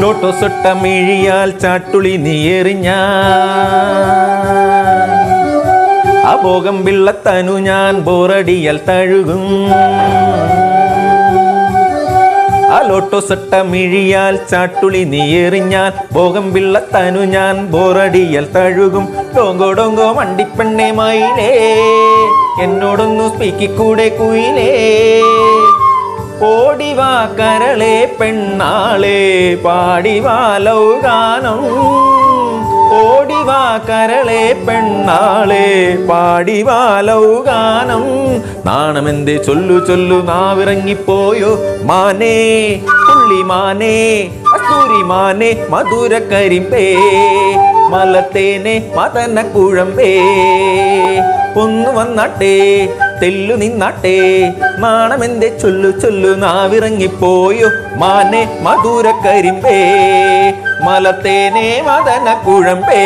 ലോട്ടോസൊട്ട മിഴിയാൽ ചാട്ടുളി നീയെറിഞ്ഞ ആ ഭോഗം പിള്ളത്തനു ഞാൻ ബോറടിയൽ തഴുകും. ആ ലോട്ടോസട്ട മിഴിയാൽ ചാട്ടുളി നീയെറിഞ്ഞാൽ ഭോഗം പിള്ളത്തനു ഞാൻ ബോറടിയൽ തഴുകും. ഡോങ്കോ ഡോങ്കോ വണ്ടിപ്പെണ്ണേ മയിലേ എന്നോടൊന്നു സ്പീക്കിക്കൂടെ കുയിലേ. ഓടിവാ കരളെ പെണ്ണാളെ പാടിവാ ലൗഗാനം ഓടിവാ കരളെ പെണ്ണാളെ പാടിവാ ലൗഗാനം നാണമെന്തേ ചൊല്ലു ചൊല്ലു നാവിറങ്ങിപ്പോയോ മാനേ പുള്ളി മാനേ അസ്തൂരി മാനേ മധുര കരിമ്പേ മലത്തേനെ മതന കുഴമ്പേ ഒന്ന് വന്നാട്ടെ തെല്ലു നിന്നാട്ടെ. നാണമെന്റെ ചൊല്ലു ചൊല്ലു നാവിറങ്ങിപ്പോയോ. മാനെ മധുര കരിമ്പേ മലത്തേനെ മദന കുഴമ്പേ